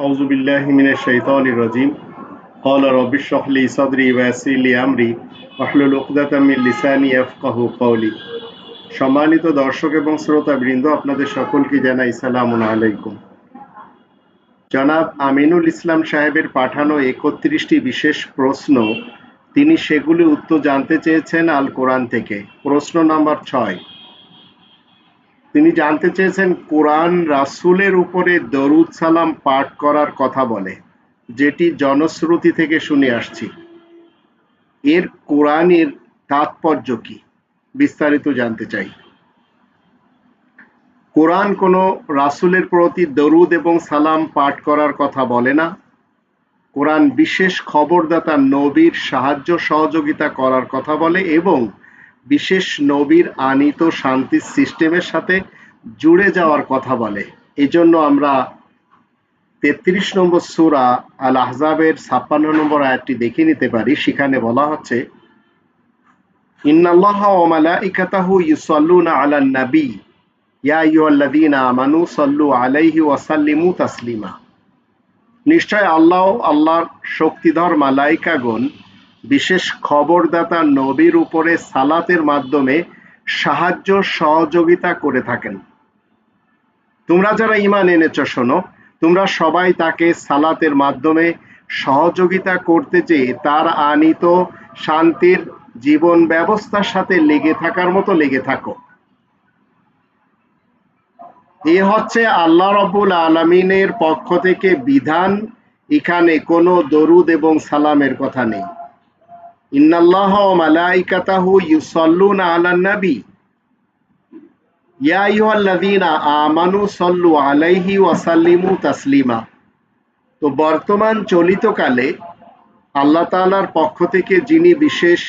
أعوذ بالله من الشيطان الرجيم قال رب اشرح لي صدري ويسر لي أمري واحلل عقدة من লিসানি يفقهوا قولي সম্মানিত দর্শক এবং শ্রোতা বৃন্দ আপনাদের সকলকে জানাই সালামুন আলাইকুম জনাব আমিনুল ইসলাম সাহেবের পাঠানো একত্রিশটি বিশেষ প্রশ্ন তিনি সেগুলি উত্তর জানতে চেয়েছেন আল কোরআন থেকে প্রশ্ন নাম্বার ছয় তিনি জানতে চেয়েছেন, কোরআন রাসূলের উপরে দরুদ সালাম পাঠ করার কথা বলে, যেটি জনশ্রুতি থেকে শুনে আসছি। এর কোরআনের তাৎপর্য কি? বিস্তারিত জানতে চাই। কোরআন কোনো রাসুলের প্রতি দরুদ এবং সালাম পাঠ করার কথা বলে না। কোরআন বিশেষ খবরদাতা নবীর সাহায্য সহযোগিতা করার কথা বলে এবং বিশেষ নবীর আনিত শান্তির সিস্টেমের সাথে জুড়ে যাওয়ার কথা বলে। এজন্য আমরা তেত্রিশ নম্বর সুরা আল আহজাবের ছাপ্পান্ন নম্বর আয়াতটি দেখে নিতে পারি। সেখানে বলা হচ্ছে নিশ্চয় আল্লাহ, আল্লাহর শক্তিধর মালাইকাগণ বিশেষ খবরদাতা নবীর উপরে সালাতের মাধ্যমে সাহায্য সহযোগিতা করে থাকেন। তোমরা যারা ইমান এনেছ, শোনো, তোমরা সবাই তাকে সালাতের মাধ্যমে সহযোগিতা করতে চেয়ে তার আনিত শান্তির জীবন ব্যবস্থার সাথে লেগে থাকার মতো লেগে থাকো। এ হচ্ছে আল্লাহ রবুল আলমিনের পক্ষ থেকে বিধান। এখানে কোনো দরুদ এবং সালামের কথা নেই। ইন্নাল্লাহ মালাইকাতাহু ইয়া আমানু আলাইহি তাসলিমা তো বর্তমান চলিতকালে আল্লাহ তাআলার পক্ষ থেকে যিনি বিশেষ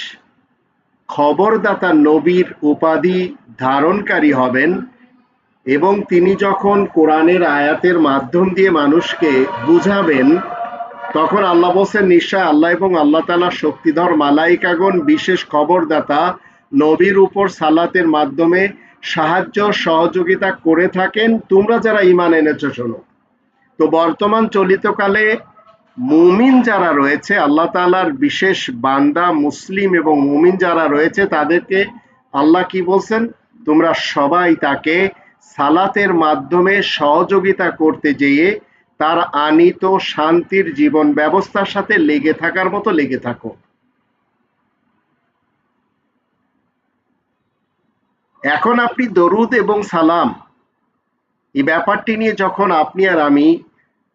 খবরদাতা নবীর উপাধি ধারণকারী হবেন এবং তিনি যখন কোরআনের আয়াতের মাধ্যম দিয়ে মানুষকে বুঝাবেন তখন আল্লাহ বলছেন, নিশ্চয় আল্লাহ এবং আল্লাহ তালা শক্তিধর মালাইকাগণ, বিশেষ খবরদাতা, নবীর উপর সালাতের মাধ্যমে সাহায্য, সহযোগিতা করে থাকেন। তোমরা যারা ইমান এনেছ, শোনো। তো বর্তমান চলিতকালে মুমিন যারা রয়েছে, আল্লাহ তালার বিশেষ বান্দা, মুসলিম এবং মুমিন যারা রয়েছে, তাদেরকে আল্লাহ কি বলছেন? তোমরা সবাই তাকে সালাতের মাধ্যমে সহযোগিতা করতে যেয়ে তার আনিত শান্তির জীবন ব্যবস্থার সাথে লেগে থাকার মতো লেগে থাকো। এখন আপনি দরুদ এবং সালাম, এই ব্যাপারটি নিয়ে যখন আপনি আর আমি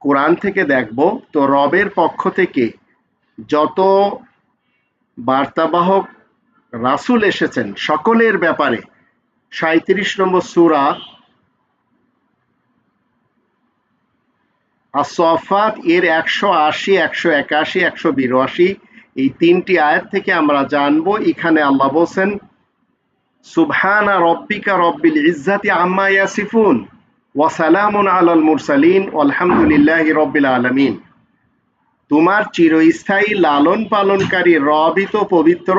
কোরআন থেকে দেখব, তো রবের পক্ষ থেকে যত বার্তাবাহক রাসুল এসেছেন সকলের ব্যাপারে সাঁত্রিশ নম্বর সুরা আসফাত এর একশো আশি, একশো একাশি, একশো বিরাশি, এই তিনটি আয়াত থেকে আমরা জানব। এখানে আল্লাহ বলছেন, সুবহানা রব্বিকা রব্বিল ইজ্জাতি আম্মা ইয়াসিফুন ওয়াসালামুন আলাল মুরসালিন আলহামদুলিল্লাহি রব্বিল আলামিন। তোমার চিরস্থায়ী লালন পালনকারী রবিত পবিত্র।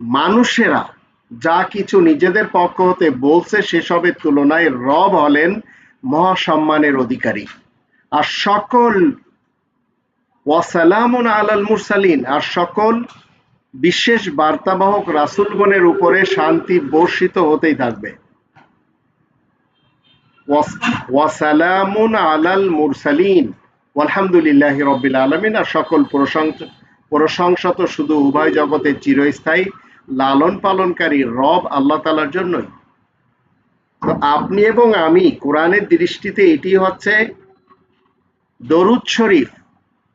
মানুষেরা যা কিছু নিজেদের পক্ষ হতে বলছে, সেসবের তুলনায় রব হলেন মহাসম্মানের অধিকারী। আর সকল ওয়াসালামুন আলাল মুরসালিন, আর সকল বিশেষ বার্তাবাহক রাসুলগণের উপরে শান্তি বর্ষিত হতেই থাকবে। ওয়াসালামুন আলাল মুরসালিন আলহামদুলিল্লাহ রবিল আলমিন, আর সকল প্রশংসা তো শুধু উভয় জগতের চিরস্থায়ী লালন পালনকারী রব আল্লাহ তালার জন্যই। আপনি এবং আমি কোরআনের দৃষ্টিতে এটি হচ্ছে দরুদ শরীফ,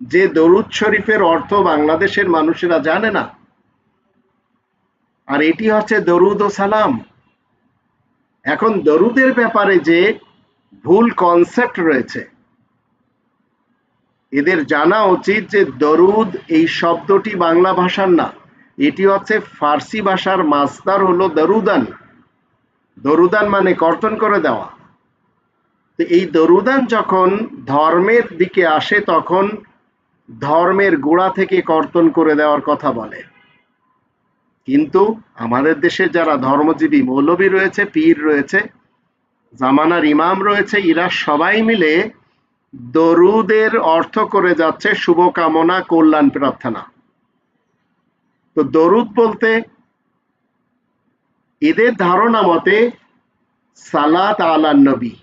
যে দরুদ শরীফের অর্থ বাংলাদেশের মানুষেরা জানে না, আর এটি হচ্ছে দরুদ ও সালাম। এখন দরুদের ব্যাপারে যে ভুল কনসেপ্ট রয়েছে, এদের জানা উচিত যে দরুদ এই শব্দটি বাংলা ভাষার না, এটি হচ্ছে ফার্সি ভাষার মাস্তার হলো দরুদান। দরুদান মানে কর্তন করে দেওয়া। তো এই দরুদান যখন ধর্মের দিকে আসে, তখন ধর্মের গোড়া থেকে কর্তন করে দেওয়ার কথা বলে। কিন্তু আমাদের দেশে যারা ধর্মজীবী, মৌলবী রয়েছে, পীর রয়েছে, জামানার ইমাম রয়েছে, এরা সবাই মিলে দরুদের অর্থ করে যাচ্ছে শুভকামনা, কল্যাণ প্রার্থনা। তো দরুদ বলতে এদের ধারণা মতে সালাত আলা নবী।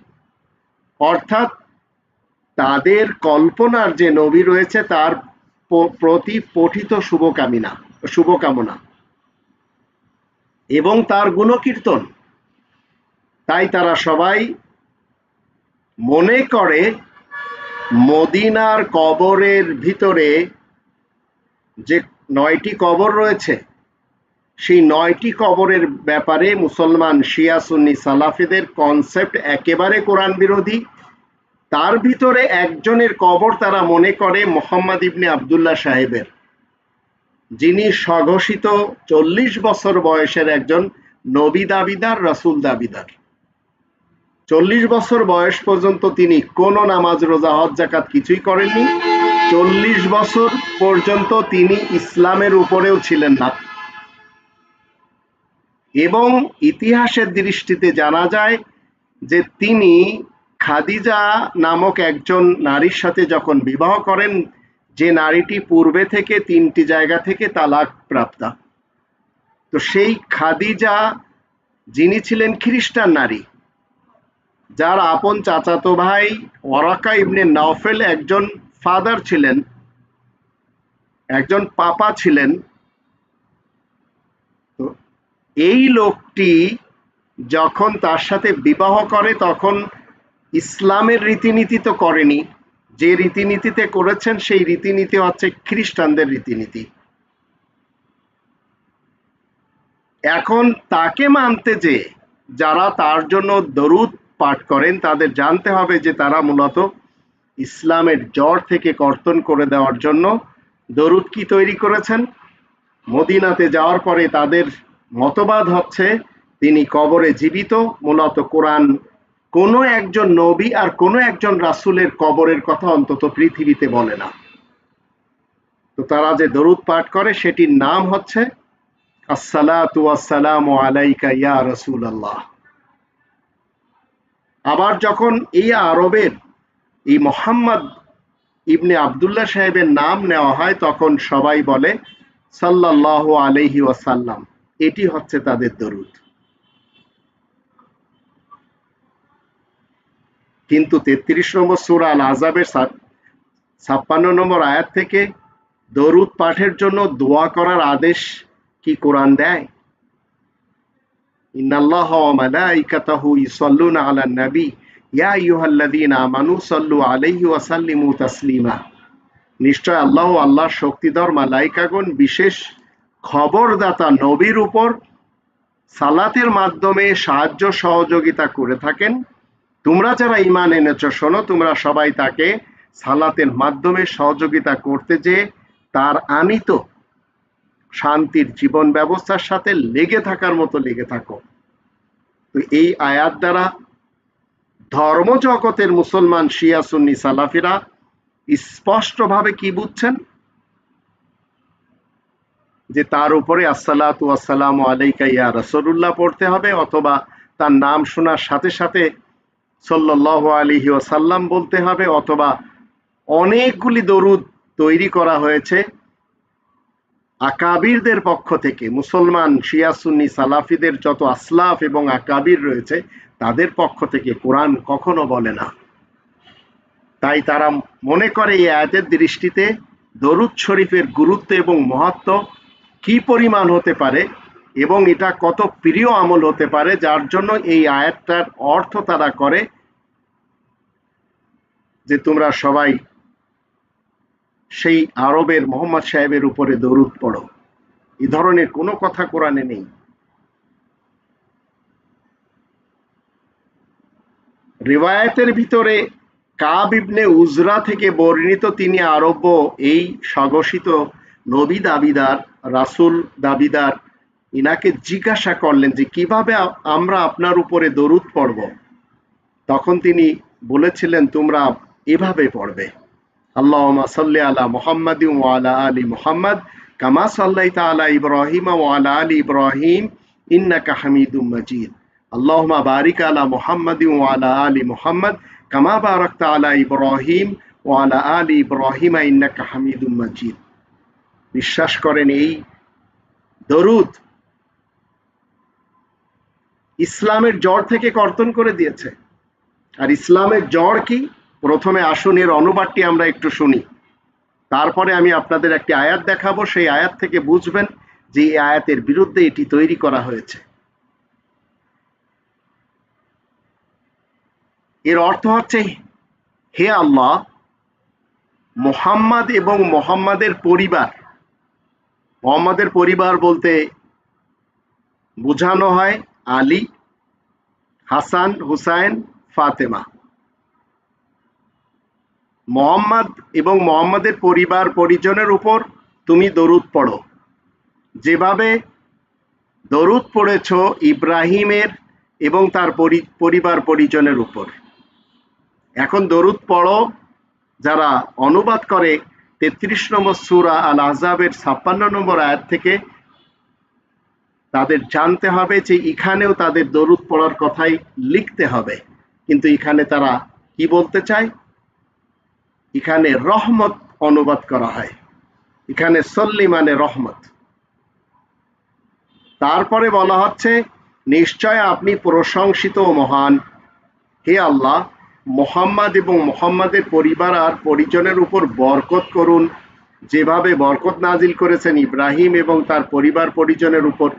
অর্থাৎ তাদের কল্পনার যে নবী রয়েছে, তার প্রতি পঠিত শুভকামিনা, শুভকামনা। এবং তার গুণকীর্তন। তাই তারা সবাই মনে করে, মদিনার কবরের ভিতরে যে নয়টি কবর রয়েছে সেই নয়টি কবরের ব্যাপারে মুসলমান শিয়া সুন্নি সালাফিদের কনসেপ্ট একেবারে কোরআন বিরোধী। তার ভিতরে একজনের কবর তারা মনে করে মোহাম্মদ ইবনে আবদুল্লাহ সাহেবের। যিনি স্বঘোষিত চল্লিশ বছর বয়সের একজন নবী দাবিদার, রাসুল দাবিদার। চল্লিশ বছর বয়স পর্যন্ত তিনি কোনো নামাজ, রোজা, হজ জাকাত কিছুই করেননি। চল্লিশ বছর পর্যন্ত তিনি ইসলামের উপরেও ছিলেন না। এবং ইতিহাসের দৃষ্টিতে জানা যায় যে তিনি খাদিজা নামক একজন নারীর সাথে যখন বিবাহ করেন, যে নারীটি পূর্বে থেকে তিনটি জায়গা থেকে তালাক প্রাপ্তা। তো সেই খাদিজা যিনি ছিলেন খ্রিস্টান নারী, যার আপন চাচাতো ভাই ওরাকা ইবনে নওফেল একজন ফাদার ছিলেন, একজন পাপা ছিলেন এই লোকটি যখন তার সাথে বিবাহ করে, তখন ইসলামের রীতিনীতি তো করেনি। যে রীতিনীতিতে করেছেন, সেই রীতিনীতি হচ্ছে খ্রিস্টানদের রীতিনীতি। এখন তাকে মানতে যে, যারা তার জন্য দরুদ পাঠ করেন, তাদের জানতে হবে যে তারা মূলত ইসলামের জ্বর থেকে কর্তন করে দেওয়ার জন্য দরুদ কি তৈরি করেছেন। মদিনাতে যাওয়ার পরে তাদের মতবাদ হচ্ছে, তিনি কবরে জীবিত, মূলত কোরআন, কোনো একজন নবী আর কোনো একজন রাসুলের কবরের কথা অন্তত পৃথিবীতে বলে না। তো তারা যে দরুদ পাঠ করে, সেটির নাম হচ্ছে আসসালামু আলাইকা রসুল আল্লাহ আবার যখন এই আরবের, এই মোহাম্মদ ইবনে আবদুল্লাহ সাহেবের নাম নেওয়া হয়, তখন সবাই বলে সাল্লাহ আলহি ওয়াসাল্লাম। এটি হচ্ছে তাদের দরুদ। কিন্তু তেত্রিশ নম্বর সুরা আল আজাবের ছাপ্পান্ন নম্বর আয়াত থেকে দরুদ পাঠের জন্য দোয়া করার আদেশ কি কোরআন দেয়? ইন্নাল্লাহ আলান নবী। ইয়া আমানু আলাইহি ওয়া তাসলিমা। নিশ্চয় আল্লাহ আল্লাহর শক্তিধর মালাইকাগণ বিশেষ খবরদাতা নবীর উপর সালাতের মাধ্যমে সাহায্য সহযোগিতা করে থাকেন। তোমরা যারা ইমান এনেছ, শোনো, তোমরা সবাই তাকে সালাতের মাধ্যমে সহযোগিতা করতে যে তার আনিত শান্তির জীবন ব্যবস্থার সাথে লেগে থাকার মতো লেগে থাকো। তো এই আয়াত দ্বারা ধর্ম জগতের মুসলমান শিয়া সুন্নি সালাফিরা স্পষ্টভাবে কি বুঝছেন? যে তার উপরে আসসালাম আলাইকা ইয়া পড়তে হবে অথবা তার নাম শোনার সাথে সাথে সাল্লাহ আলিহি ওসাল্লাম বলতে হবে অথবা অনেকগুলি দরুদ তৈরি করা হয়েছে আকাবিরদের পক্ষ থেকে। মুসলমান, শিয়া, সুন্নি, সালাফিদের যত আসলাফ এবং আকাবির রয়েছে তাদের পক্ষ থেকে কোরআন কখনো বলে না। তাই তারা মনে করে এই আয়াতের দৃষ্টিতে দরুদ শরীফের গুরুত্ব এবং মহত্ব কি পরিমাণ হতে পারে এবং এটা কত প্রিয় আমল হতে পারে, যার জন্য এই আয়াতটার অর্থ তারা করে, যে তোমরা সবাই সেই আরবের মোহাম্মদ সাহেবের উপরে দরুদ পড়ো। এ ধরনের কোনো কথা কোরআনে নেই। রিওয়ায়তের ভিতরে কাব ইবনে উজরা থেকে বর্ণিত তিনি আরব্য এই স্বঘোষিত নবী দাবিদার রাসুল দাবিদার, ইনাকে জিজ্ঞাসা করলেন যে কীভাবে আমরা আপনার উপরে দরুদ পড়ব? তখন তিনি বলেছিলেন, তোমরা এভাবে পড়বে। আল্লাহ সাল্লি আলা মোহাম্মদ ওয়ালা আলী মোহাম্মদ, কামা সাল্লাই তালা ইব্রাহিম ওয়ালা আলী ইব্রাহিম, ইন্নাকা হামিদুম মজিদ। আল্লাহমা বারিক আলা মোহাম্মদ ওয়ালা আলী মোহাম্মদ, কামা বারাকতা আলা ইব্রাহিম ওয়ালা আলী ইব্রাহিম, ইন্নাকা হামিদুম মাজিদ। বিশ্বাস করেন এই দরুদ ইসলামের জ্বর থেকে কর্তন করে দিয়েছে। আর ইসলামের জ্বর কি? প্রথমে আসুন, এর অনুবাদটি আমরা একটু শুনি। তারপরে আমি আপনাদের একটি আয়াত দেখাবো। সেই আয়াত থেকে বুঝবেন যে এই আয়াতের বিরুদ্ধে এটি তৈরি করা হয়েছে। এর অর্থ হচ্ছে, হে আল্লাহ, মোহাম্মদ এবং মোহাম্মদের পরিবার মোহাম্মদের পরিবার বলতে বোঝানো হয় আলী, হাসান, হুসাইন, ফাতেমা। মোহাম্মদ এবং মোহাম্মদের পরিবার পরিজনের উপর তুমি দরুদ পড়ো। যেভাবে দরুদ পড়েছ ইব্রাহিমের এবং তার পরিবার পরিজনের উপর। এখন দরুদ পড়ো যারা অনুবাদ করে তেত্রিশ নম্বর সুরা আল আজাবের ছাপ্পান্ন নম্বর আয়াত থেকে তাদের জানতে হবে যে এখানেও তাদের দরুদ পড়ার কথাই লিখতে হবে। কিন্তু এখানে তারা কি বলতে চায়? এখানে রহমত অনুবাদ করা হয়। এখানে সল্লি মানে রহমত। তারপরে বলা হচ্ছে, নিশ্চয় আপনি প্রশংসিত মহান। হে আল্লাহ মোহাম্মদ এবং মোহাম্মদের পরিবার আর পরিজনের উপর বরকত করুন। যেভাবে বরকত নাজিল করেছেন ইব্রাহিম এবং তার পরিবার পরিজনের উপর।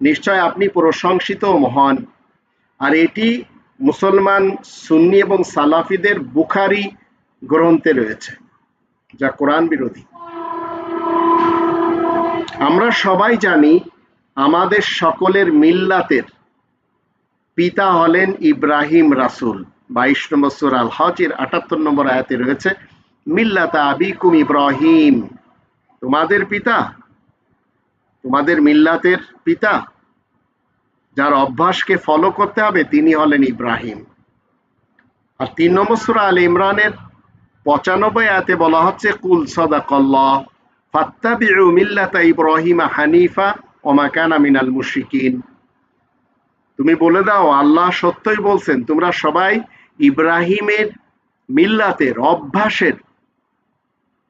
নিশ্চয় আপনি প্রশংসিত মহান। আর এটি মুসলমান, সুন্নি এবং সালাফিদের বুখারি গ্রন্থে রয়েছে, যা কোরআন বিরোধী। আমরা সবাই জানি আমাদের সকলের মিল্লাতের পিতা হলেন ইব্রাহিম রাসুল। বাইশ নম্বর সুর আল হজের আটাত্তর নম্বর আয়াতে রয়েছে, মিল্লাতা আবিকুম ইব্রাহিম। তোমাদের পিতা, তোমাদের মিল্লাতের পিতা, যার অভ্যাসকে ফলো করতে হবে, তিনি হলেন ইব্রাহিম। আর তিন নম্বর সুরা আল ইমরানের পঁচানব্বই আয়াতে বলা হচ্ছে, কুল সদাকল্লাহ, ফাত্তাবিউ মিল্লাতা ইব্রাহিমা হানিফা ওমাকানা মিনাল মুশরিকিন। তুমি বলে দাও, আল্লাহ সত্যই বলছেন, তোমরা সবাই ইব্রাহিমের মিল্লাতের অভ্যাসের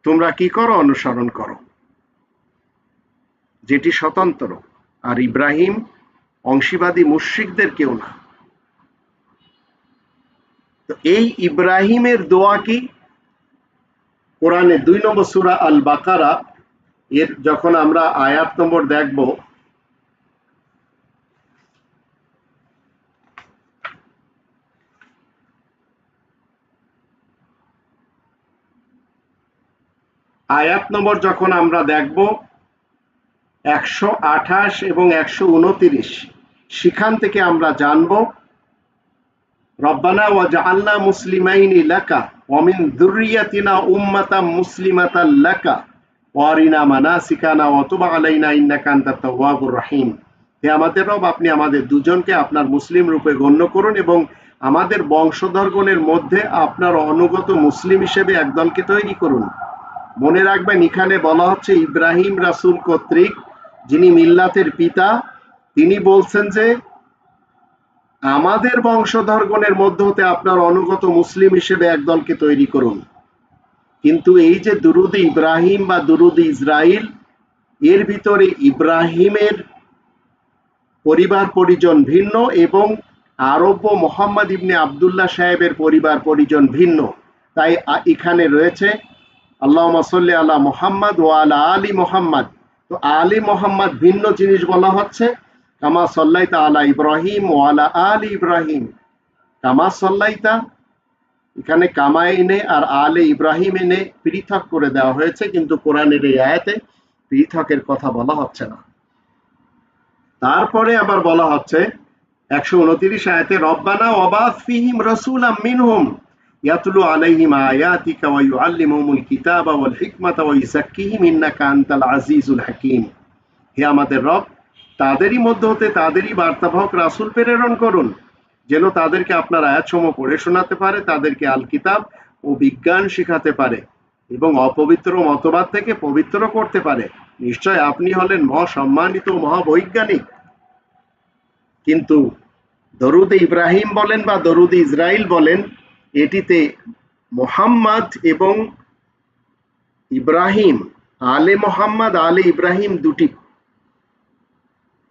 তোমরা কি করো? অনুসরণ করো। যেটি স্বতন্ত্র। আর ইব্রাহিম অংশীবাদী মুশ্রিকদের কেউ না। তো এই ইব্রাহিমের দোয়া কি? কোরআনে দুই নম্বর সুরা আল বাকারা এর যখন আমরা আয়াত নম্বর দেখব আয়াত নম্বর যখন আমরা দেখব, একশো আঠাশ এবং একশো উনতিরিশ, সেখান থেকে আমরা জানব, রব্বানা ওয়াজআলনা মুসলিমাইনি লাকা ওমিন যুররিয়াতিনা উম্মাতাম লাকা ওয়ারিনা মানাসিকানা ওয়া তুব আলাইনা ইন্নাকা তাওয়াবুর রহিম। হে আমাদের রব, আপনি আমাদের দুজনকে আপনার মুসলিম রূপে গণ্য করুন এবং আমাদের বংশধরগণের মধ্যে আপনার অনুগত মুসলিম হিসেবে একদলকে তৈরি করুন। মনে রাখবেন, এখানে বলা হচ্ছে ইব্রাহিম রাসুল কর্তৃক যিনি মিল্লাতের পিতা, তিনি বলছেন যে, আমাদের বংশধরগণের মধ্যে হতে আপনার অনুগত মুসলিম হিসেবে একদলকে তৈরি করুন। কিন্তু এই যে দুরুদ ইব্রাহিম বা দুরুদ ইসরাইল, এর ভিতরে ইব্রাহিমের পরিবার পরিজন ভিন্ন এবং আরব্য মোহাম্মদ ইবনে আবদুল্লাহ সাহেবের পরিবার পরিজন ভিন্ন। তাই এখানে রয়েছে আল্লাহ সাল্লি আল্লাহ মোহাম্মদ ও আলা আলী মোহাম্মদ। তো আলী মোহাম্মদ ভিন্ন জিনিস বলা হচ্ছে। কামা সল্লাইতা আলা ইব্রাহিম ও আলা আলী ইব্রাহিম। কামা সল্লাইতা, এখানে কামা এনে আর আলে ইব্রাহিম এনে পৃথক করে দেওয়া হয়েছে, কিন্তু কোরআনের এই আয়াতে পৃথকের কথা বলা হচ্ছে না। তারপরে আবার বলা হচ্ছে, একশো উনত্রিশ আয়াতে, রব্বানা অবাদ ফিহিম রসুল মিনহুম। ইয়াতলু তাদেরই মধ্য হতে তাদেরই বার্তাবাহক প্রেরণ করুন। যেন তাদেরকে আপনার পড়ে শোনাতে পারে, তাদেরকে আল কিতাব ও বিজ্ঞান শিখাতে পারে এবং অপবিত্র মতবাদ থেকে পবিত্র করতে পারে। নিশ্চয় আপনি হলেন মহাসম্মানিত মহাবৈজ্ঞানিক। কিন্তু দরুদ ইব্রাহিম বলেন বা দরুদ ইসরাইল বলেন এটিতে মোহাম্মদ এবং ইব্রাহিম, আলে মোহাম্মদ, আলে ইব্রাহিম দুটি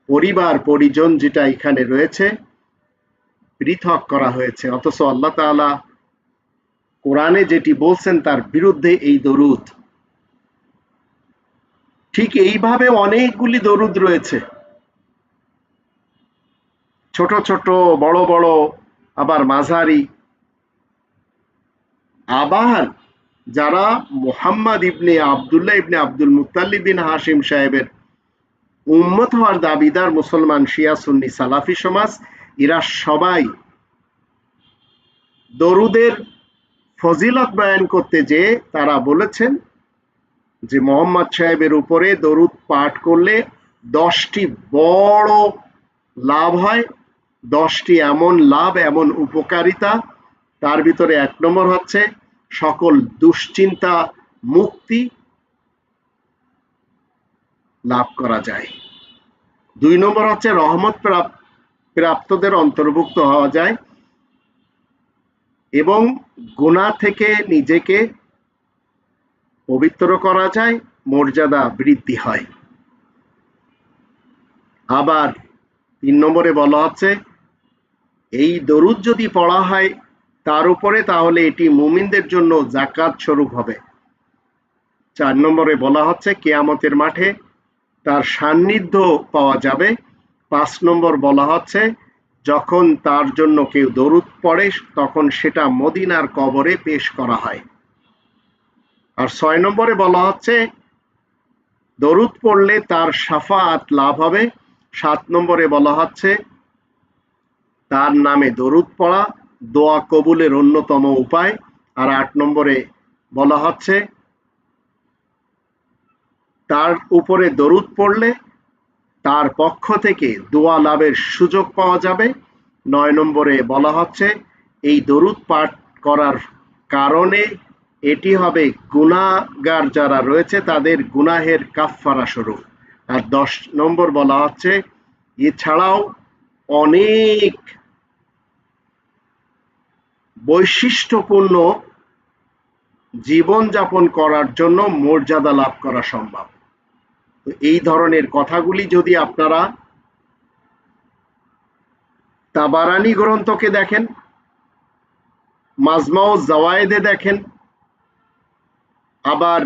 পরিবার, পরিজন যেটা এখানে রয়েছে, পৃথক করা হয়েছে। অথচ আল্লাহ তাআলা কোরআনে যেটি বলছেন, তার বিরুদ্ধে এই দরুদ। ঠিক এইভাবে অনেকগুলি দরুদ রয়েছে। ছোট ছোট, বড় বড়, আবার মাঝারি। আবার যারা মোহাম্মদ ইবনে আবদুল্লাহ ইবনে আব্দুল মুতাল্লিব বিন হাশিম সাহেবের উম্মত হওয়ার দাবিদার মুসলমান শিয়া সুন্নি সালাফি সমাজ, এরা সবাই দরুদের ফজিলত বয়ান করতে যে তারা বলেছেন যে মোহাম্মদ সাহেবের উপরে দরুদ পাঠ করলে দশটি বড় লাভ হয়, দশটি এমন লাভ, এমন উপকারিতা, তার ভিতরে এক নম্বর হচ্ছে সকল দুশ্চিন্তা মুক্তি লাভ করা যায়। দুই নম্বর হচ্ছে রহমত প্রাপ্তদের অন্তর্ভুক্ত হওয়া যায় এবং গুণা থেকে নিজেকে পবিত্র করা যায়, মর্যাদা বৃদ্ধি হয়। আবার তিন নম্বরে বলা হচ্ছে, এই দরুদ যদি পড়া হয় তার উপরে তাহলে এটি মুমিনদের জন্য জাকাত স্বরূপ হবে। চার নম্বরে বলা হচ্ছে, কেয়ামতের মাঠে তার সান্নিধ্য পাওয়া যাবে। পাঁচ নম্বর বলা হচ্ছে, যখন তার জন্য কেউ দরুদ পড়ে, তখন সেটা মদিনার কবরে পেশ করা হয়। আর ছয় নম্বরে বলা হচ্ছে, দরুদ পড়লে তার সাফাত লাভ হবে। সাত নম্বরে বলা হচ্ছে, তার নামে দরুদ পড়া দোয়া কবুলের অন্যতম উপায়। আর আট নম্বরে বলা হচ্ছে, তার উপরে দরুদ পড়লে তার পক্ষ থেকে দোয়া লাভের সুযোগ পাওয়া যাবে। নয় নম্বরে বলা হচ্ছে, এই দরুদ পাঠ করার কারণে এটি হবে গুণাগার যারা রয়েছে, তাদের গুনাহের কাফফারা স্বরূপ। আর দশ নম্বর বলা হচ্ছে, এছাড়াও অনেক বৈশিষ্ট্যপূর্ণ জীবনযাপন করার জন্য মর্যাদা লাভ করা সম্ভব। এই ধরনের কথাগুলি যদি আপনারা তাবারানি গ্রন্থকে দেখেন মাজমাও জাওয়ায়েদে দেখেন, আবার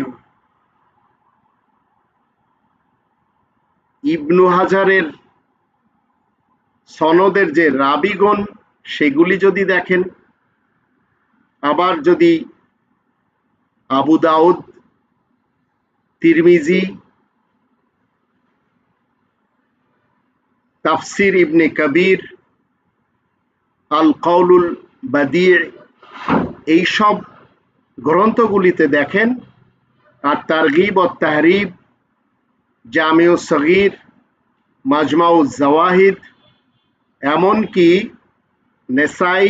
ইবনু হাজারের সনদের যে রাবিগণ, সেগুলি যদি দেখেন আবার যদি আবু দাউদ, তিরমিজি, তাফসির ইবনে কবির আল কৌলুল বাদিয়ে এইসব গ্রন্থগুলিতে দেখেন, আর তারগিব ও তাহরিব, জামিউ সগির, মাজমাউ জাওয়াহিদ, এমনকি নেসাই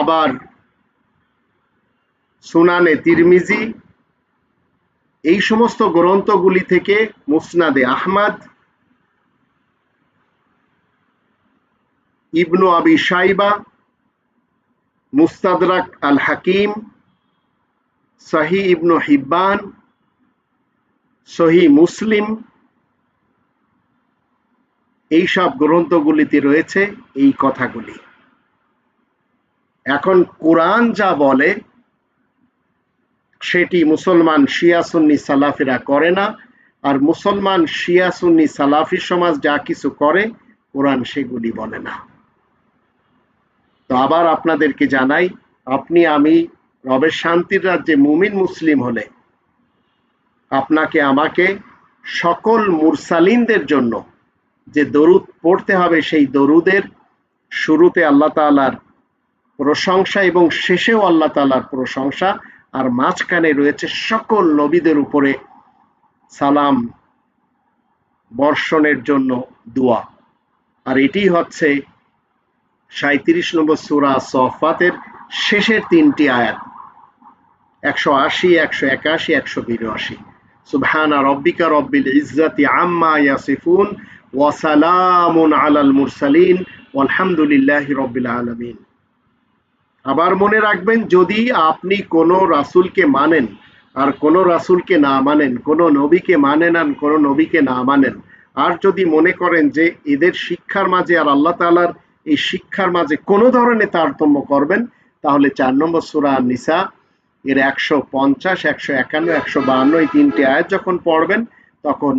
আবার সুনানে তিরমিজি, এই সমস্ত গ্রন্থগুলি থেকে মুসনাদে আহমদ, ইবনু আবি সাইবা মুস্তাদরাক আল হাকিম সহি ইবনু হিব্বান, সহি মুসলিম এইসব গ্রন্থগুলিতে রয়েছে এই কথাগুলি। এখন কোরআন যা বলে, সেটি মুসলমান শিয়া সুন্নি সালাফিরা করে না। আর মুসলমান শিয়া সুন্নি সালাফি সমাজ যা কিছু করে, কোরআন সেগুলি বলে না। তো আবার আপনাদেরকে জানাই, আপনি, আমি, রবের শান্তির রাজ্যে মুমিন মুসলিম হলে, আপনাকে, আমাকে সকল মুরসালিনদের জন্য যে দরুদ পড়তে হবে, সেই দরুদের শুরুতে আল্লাহ তালার প্রশংসা এবং শেষেও আল্লাহ তালার প্রশংসা। আর মাঝখানে রয়েছে সকল নবীদের উপরে সালাম, বর্ষণের জন্য দোয়া। আর এটি হচ্ছে সাঁত্রিশ নম্বর সুরা সফাতের শেষের তিনটি আয়াত। একশো আশি, একশো একাশি, একশো বিরাশি। সুবহানা রব্বিকা রব্বিল ইজ্জাতি আম্মা ইয়াসিফুন ওয়াসালামুন আলাল মুরসালিন। আলহামদুলিল্লাহ রব্বিল আলমিন। আবার মনে রাখবেন, যদি আপনি কোনো রাসূলকে মানেন আর কোনো রাসূলকে না মানেন, কোনো নবীকে মানেন আর কোনো নবীকে না মানেন, আর যদি মনে করেন যে এদের শিক্ষার মাঝে আর আল্লাহ তাআলার এই শিক্ষার মাঝে কোনো ধরনের তারতম্য করবেন, তাহলে চার নম্বর সুরা নিসা এর একশো পঞ্চাশ, একশো একান্ন, একশো বাহান্ন এই তিনটে আয়াত যখন পড়বেন, তখন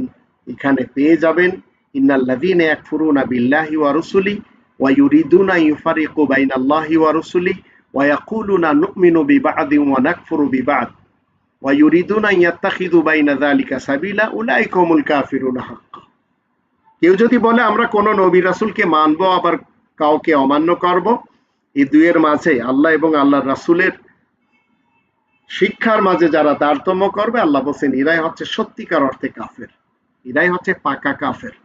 এখানে পেয়ে যাবেন ইন্নাল্লাযীনা ইয়াকফুরুনা বিল্লাহি ওয়া রুসুলি ওয়া ইউরিদুনা ইউফারিকু বাইনাল্লাহি ওয়া রুসুলি বিবা'দিন ওয়া নাকফুরু বিবা'দ ওয়া ইউরিদুনা আন ইয়াত্তাখিযু বাইনা যালিকা সাবিলা উলাইকা হুমুল কাফিরুনা হাক্কা কেউ যদি বলে, আমরা কোন নবী রাসূলকে মানবো, আবার কাউকে অমান্য করব? এই দুইয়ের মাঝে আল্লাহ এবং আল্লাহর রাসূলের শিক্ষার মাঝে যারা তারতম্য করবে, আল্লাহ বলছেন, এরাই হচ্ছে সত্যিকার অর্থে কাফের। এরাই হচ্ছে পাকা কাফের।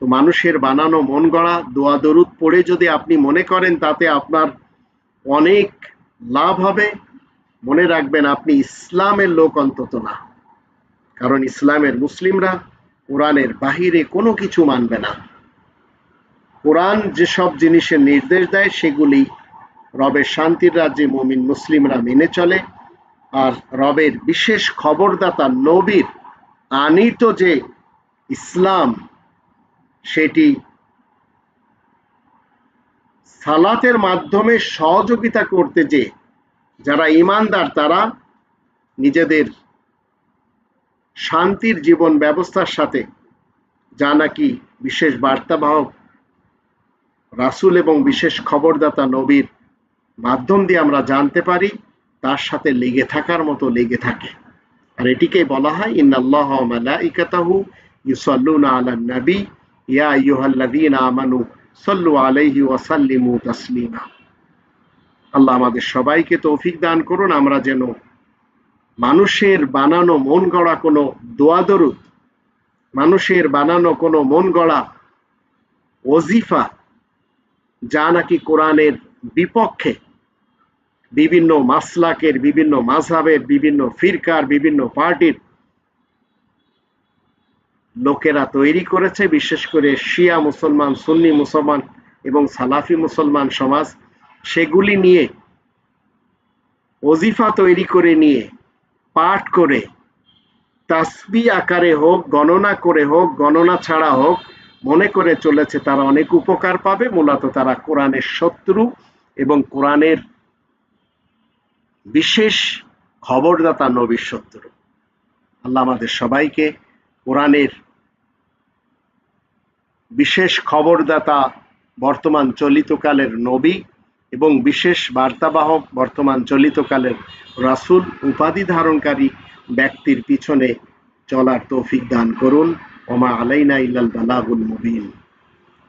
তো মানুষের বানানো মন গড়া, দোয়া দরুদ পড়ে যদি আপনি মনে করেন, তাতে আপনার অনেক লাভ হবে। মনে রাখবেন, আপনি ইসলামের লোক অন্তত না। কারণ ইসলামের মুসলিমরা কোরআনের বাহিরে কোনো কিছু মানবে না। কোরআন যেসব জিনিসের নির্দেশ দেয়, সেগুলি রবের শান্তির রাজ্যে মমিন মুসলিমরা মেনে চলে। আর রবের বিশেষ খবরদাতা নবীর আনিত যে ইসলাম, সেটি সালাতের মাধ্যমে সহযোগিতা করতে যে যারা ইমানদার, তারা নিজেদের শান্তির জীবন ব্যবস্থার সাথে যা নাকি বিশেষ বার্তাবাহক রাসূল এবং বিশেষ খবরদাতা নবীর মাধ্যম দিয়ে আমরা জানতে পারি, তার সাথে লেগে থাকার মতো লেগে থাকে। আর এটিকেই বলা হয়, ইন্নাল্লাহ মালাইকাতাহু ইউসাল্লুনা আলান নবী ইয়া আইয়ুহাল্লাযীনা আমানু সাল্লু আলাইহি ওয়া সাল্লিমু তাসলিমা। আল্লাহ আমাদের সবাইকে তৌফিক দান করুন, আমরা যেন মানুষের বানানো মন গড়া কোনো দোয়া দরুদ, মানুষের বানানো কোনো মন গড়া ওজিফা যা নাকি কোরআনের বিপক্ষে বিভিন্ন মাসলাকের, বিভিন্ন মাঝহাবের বিভিন্ন ফিরকার, বিভিন্ন পার্টির লোকেরা তৈরি করেছে, বিশেষ করে শিয়া মুসলমান, সুন্নি মুসলমান এবং সালাফি মুসলমান সমাজ, সেগুলি নিয়ে অজিফা তৈরি করে নিয়ে, পাঠ করে, তাসবি আকারে হোক, গণনা করে হোক, গণনা ছাড়া হোক, মনে করে চলেছে তারা অনেক উপকার পাবে, মূলত তারা কোরআনের শত্রু এবং কোরআনের বিশেষ খবরদাতা নবীর শত্রু। আল্লাহ আমাদের সবাইকে কোরআনের বিশেষ খবরদাতা বর্তমান চলিতকালের নবী এবং বিশেষ বার্তাবাহক বর্তমান চলিতকালের রাসুল, উপাধি ধারণকারী ব্যক্তির পিছনে চলার তৌফিক দান করুন। ওমা আলাইনা ইল্লাল বালাগুল মুবিন।